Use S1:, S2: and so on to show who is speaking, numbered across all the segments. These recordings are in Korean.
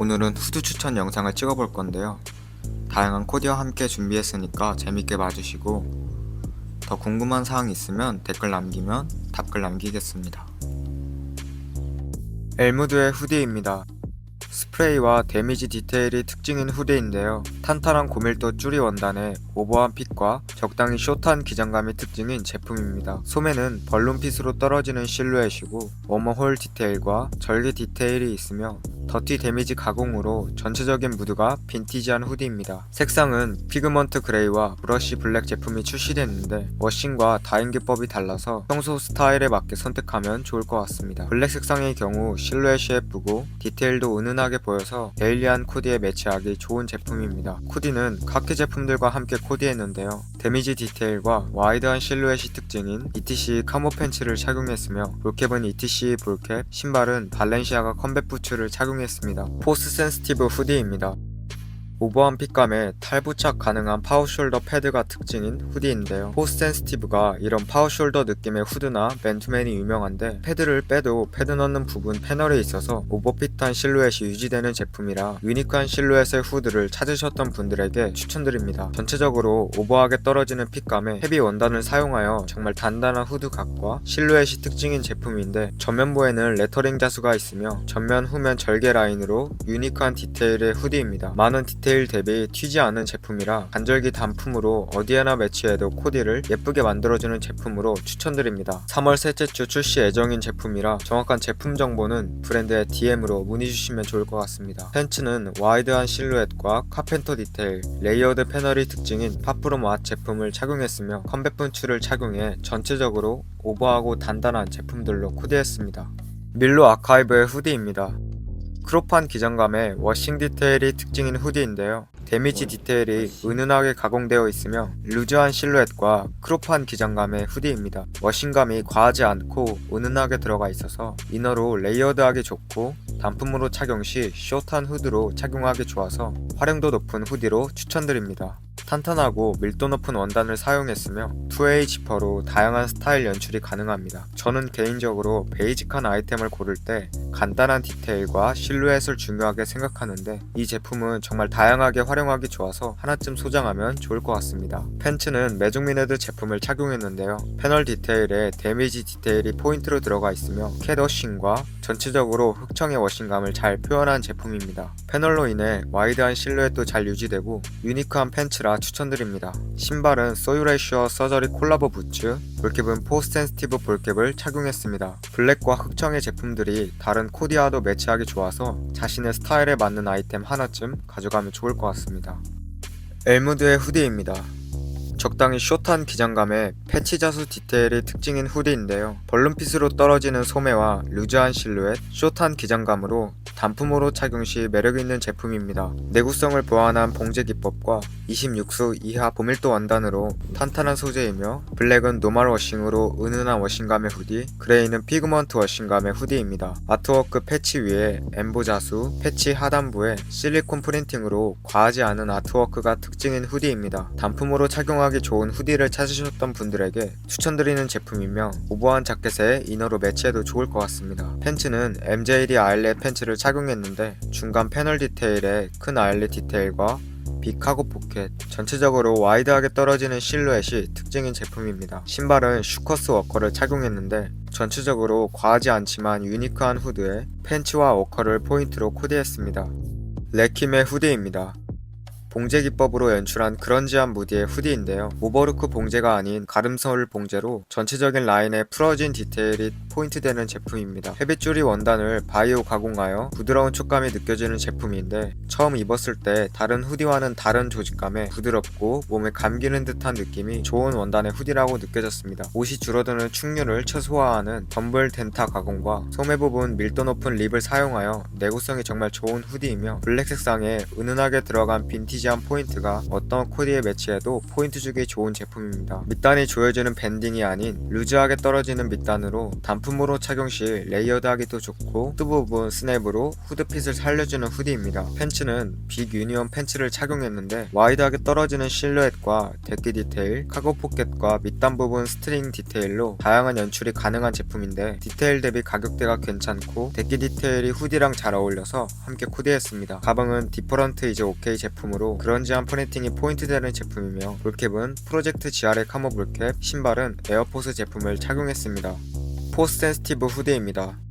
S1: 오늘은 후드 추천 영상을 찍어볼 건데요. 다양한 코디와 함께 준비했으니까 재밌게 봐주시고 더 궁금한 사항 있으면 댓글 남기면 답글 남기겠습니다. 엘무드의 후디입니다. 스프레이와 데미지 디테일이 특징인 후디인데요. 탄탄한 고밀도 쭈리 원단에 오버한 핏과 적당히 숏한 기장감이 특징인 제품입니다. 소매는 벌룬 핏으로 떨어지는 실루엣이고 워머홀 디테일과 절개 디테일이 있으며 더티 데미지 가공으로 전체적인 무드가 빈티지한 후디입니다. 색상은 피그먼트 그레이와 브러쉬 블랙 제품이 출시됐는데 워싱과 다잉 기법이 달라서 평소 스타일에 맞게 선택하면 좋을 것 같습니다. 블랙 색상의 경우 실루엣이 예쁘고 디테일도 은은하게 보여서 데일리한 코디에 매치하기 좋은 제품입니다. 코디는 카키 제품들과 함께 코디했는데요. 데미지 디테일과 와이드한 실루엣이 특징인 ETC 카모 팬츠를 착용했으며 볼캡은 ETC 볼캡, 신발은 발렌시아가 컴뱃 부츠를 착용 했습니다. 포스 센스티브 후디입니다. 오버한 핏감에 탈부착 가능한 파워숄더 패드가 특징인 후디인데요. 포스 센스티브가 이런 파워숄더 느낌의 후드나 맨투맨이 유명한데 패드를 빼도 패드 넣는 부분 패널에 있어서 오버핏한 실루엣이 유지되는 제품이라 유니크한 실루엣의 후드를 찾으셨던 분들에게 추천드립니다. 전체적으로 오버하게 떨어지는 핏감에 헤비 원단을 사용하여 정말 단단한 후드 각과 실루엣이 특징인 제품인데 전면부에는 레터링 자수가 있으며 전면 후면 절개 라인으로 유니크한 디테일의 후디입니다. 많은 디테일 대비 튀지 않은 제품이라 간절기 단품으로 어디에나 매치해도 코디를 예쁘게 만들어주는 제품으로 추천드립니다. 3월 셋째 주 출시 예정인 제품이라 정확한 제품 정보는 브랜드의 DM으로 문의 주시면 좋을 것 같습니다. 팬츠는 와이드한 실루엣과 카펜터 디테일, 레이어드 패널이 특징인 파프롬 왓 제품을 착용했으며 컴뱃 분추를 착용해 전체적으로 오버하고 단단한 제품들로 코디했습니다. 밀로 아카이브의 후디입니다. 크롭한 기장감에 워싱 디테일이 특징인 후디인데요. 데미지 디테일이 은은하게 가공되어 있으며 루즈한 실루엣과 크롭한 기장감의 후디입니다. 워싱감이 과하지 않고 은은하게 들어가 있어서 이너로 레이어드하기 좋고 단품으로 착용 시 숏한 후드로 착용하기 좋아서 활용도 높은 후디로 추천드립니다. 탄탄하고 밀도 높은 원단을 사용했으며 2A 지퍼로 다양한 스타일 연출이 가능합니다. 저는 개인적으로 베이직한 아이템을 고를 때 간단한 디테일과 실루엣을 중요하게 생각하는데 이 제품은 정말 다양하게 활용하기 좋아서 하나쯤 소장하면 좋을 것 같습니다. 팬츠는 메종미네드 제품을 착용했는데요. 패널 디테일에 데미지 디테일이 포인트로 들어가 있으며 캣 워싱과 전체적으로 흑청의 워싱감을 잘 표현한 제품입니다. 패널로 인해 와이드한 실루엣도 잘 유지되고 유니크한 팬츠라 추천드립니다. 신발은 소유레이셔 서저리 콜라보 부츠, 볼캡은 포스 센스티브 볼캡을 착용했습니다. 블랙과 흑청의 제품들이 다른 코디와도 매치하기 좋아서 자신의 스타일에 맞는 아이템 하나쯤 가져가면 좋을 것 같습니다. 엘무드의 후디입니다. 적당히 숏한 기장감에 패치 자수 디테일이 특징인 후디인데요. 벌룬핏으로 떨어지는 소매와 루즈한 실루엣, 숏한 기장감으로 단품으로 착용 시 매력있는 제품입니다. 내구성을 보완한 봉제 기법과 26수 이하 보밀도 원단으로 탄탄한 소재이며 블랙은 노멀 워싱으로 은은한 워싱감의 후디, 그레이는 피그먼트 워싱감의 후디입니다. 아트워크 패치 위에 엠보 자수, 패치 하단부에 실리콘 프린팅으로 과하지 않은 아트워크가 특징인 후디입니다. 단품으로 착용하기 좋은 후디를 찾으셨던 분들에게 추천드리는 제품이며 오버한 자켓에 이너로 매치해도 좋을 것 같습니다. 팬츠는 MJD 아일렛 팬츠를 착용했는데 중간 패널 디테일에 큰 아일렛 디테일과 빅카고 포켓, 전체적으로 와이드하게 떨어지는 실루엣이 특징인 제품입니다. 신발은 슈커스 워커를 착용했는데 전체적으로 과하지 않지만 유니크한 후드에 팬츠와 워커를 포인트로 코디했습니다. 레킴의 후디입니다. 봉제 기법으로 연출한 그런지한 무디의 후디인데요. 오버루크 봉제가 아닌 가름솔 봉제로 전체적인 라인에 풀어진 디테일이 포인트되는 제품입니다. 헤비줄이 원단을 바이오 가공하여 부드러운 촉감이 느껴지는 제품인데 처음 입었을 때 다른 후디와는 다른 조직감에 부드럽고 몸에 감기는 듯한 느낌이 좋은 원단의 후디라고 느껴졌습니다. 옷이 줄어드는 충류를 최소화하는 덤블 덴타 가공과 소매 부분 밀도 높은 립을 사용하여 내구성이 정말 좋은 후디이며 블랙 색상에 은은하게 들어간 빈티지 빈티지한 포인트가 어떤 코디에 매치해도 포인트 주기 좋은 제품입니다. 밑단이 조여지는 밴딩이 아닌 루즈하게 떨어지는 밑단으로 단품으로 착용 시 레이어드하기도 좋고 후드 부분 스냅으로 후드핏을 살려주는 후디입니다. 팬츠는 빅 유니온 팬츠를 착용했는데 와이드하게 떨어지는 실루엣과 데키 디테일, 카고 포켓과 밑단 부분 스트링 디테일로 다양한 연출이 가능한 제품인데 디테일 대비 가격대가 괜찮고 데키 디테일이 후디랑 잘 어울려서 함께 코디했습니다. 가방은 디퍼런트 이제 오케이 제품으로 그런지한 퍼니팅이 포인트 되는 제품이며 볼캡은 프로젝트 GR의 카모 볼캡, 신발은 에어포스 제품을 착용했습니다. 포스 센스티브 후디입니다.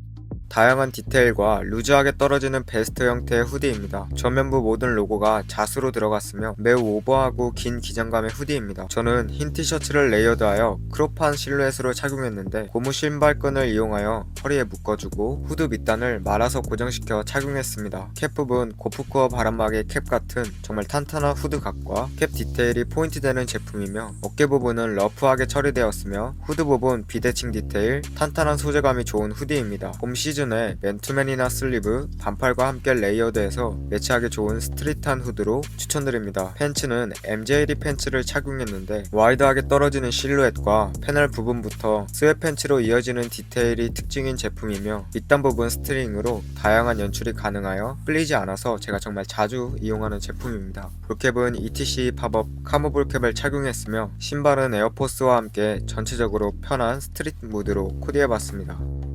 S1: 다양한 디테일과 루즈하게 떨어지는 베스트 형태의 후디입니다. 전면부 모든 로고가 자수로 들어갔으며 매우 오버하고 긴 기장감의 후디입니다. 저는 흰 티셔츠를 레이어드하여 크롭한 실루엣으로 착용했는데 고무 신발끈을 이용하여 허리에 묶어주고 후드 밑단을 말아서 고정시켜 착용했습니다. 캡 부분 고프코어 바람막이 캡 같은 정말 탄탄한 후드 각과 캡 디테일이 포인트 되는 제품이며 어깨 부분은 러프하게 처리되었으며 후드 부분 비대칭 디테일, 탄탄한 소재감이 좋은 후디입니다. 봄 시즌 에 맨투맨이나 슬리브, 반팔과 함께 레이어드해서 매치하기 좋은 스트릿한 후드로 추천드립니다. 팬츠는 MJD 팬츠를 착용했는데 와이드하게 떨어지는 실루엣과 패널 부분부터 스웨 팬츠로 이어지는 디테일이 특징인 제품이며 밑단 부분 스트링으로 다양한 연출이 가능하여 끌리지 않아서 제가 정말 자주 이용하는 제품입니다. 볼캡은 ETC 팝업 카모 볼캡을 착용했으며 신발은 에어포스와 함께 전체적으로 편한 스트릿 무드로 코디해봤습니다.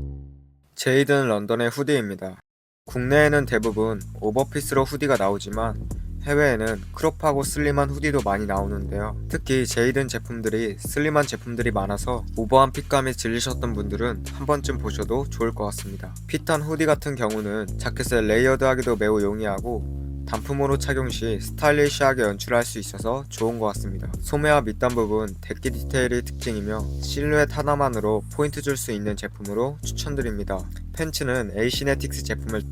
S1: 제이든 런던의 후디입니다. 국내에는 대부분 오버핏으로 후디가 나오지만 해외에는 크롭하고 슬림한 후디도 많이 나오는데요. 특히 제이든 제품들이 슬림한 제품들이 많아서 오버한 핏감이 질리셨던 분들은 한 번쯤 보셔도 좋을 것 같습니다. 핏한 후디 같은 경우는 자켓에 레이어드하기도 매우 용이하고 단품으로 착용 시 스타일리시하게 연출할 수 있어서 좋은 것 같습니다. 소매와 밑단 부분 데키 디테일이 특징이며 실루엣 하나만으로 포인트 줄 수 있는 제품으로 추천드립니다. 팬츠는 에이시네틱스 제품을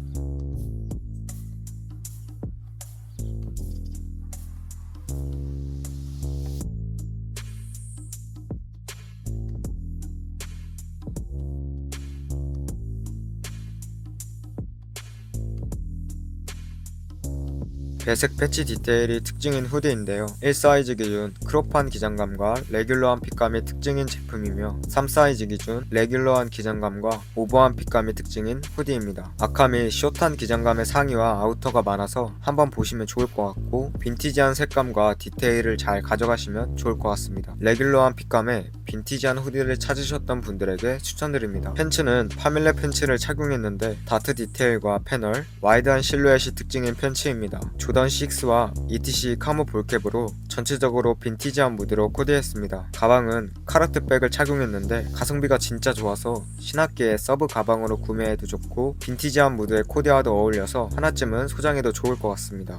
S1: 배색 패치 디테일이 특징인 후디인데요. 1사이즈 기준 크롭한 기장감과 레귤러한 핏감이 특징인 제품이며 3사이즈 기준 레귤러한 기장감과 오버한 핏감이 특징인 후디입니다. 아캄이 숏한 기장감의 상의와 아우터가 많아서 한번 보시면 좋을 것 같고 빈티지한 색감과 디테일을 잘 가져가시면 좋을 것 같습니다. 레귤러한 핏감에 빈티지한 후디를 찾으셨던 분들에게 추천드립니다. 팬츠는 파밀레 팬츠를 착용했는데 다트 디테일과 패널, 와이드한 실루엣이 특징인 팬츠입니다. 조던 6와 ETC 카모 볼캡으로 전체적으로 빈티지한 무드로 코디했습니다. 가방은 카르트 백을 착용했는데 가성비가 진짜 좋아서 신학기에 서브 가방으로 구매해도 좋고 빈티지한 무드의 코디와도 어울려서 하나쯤은 소장해도 좋을 것 같습니다.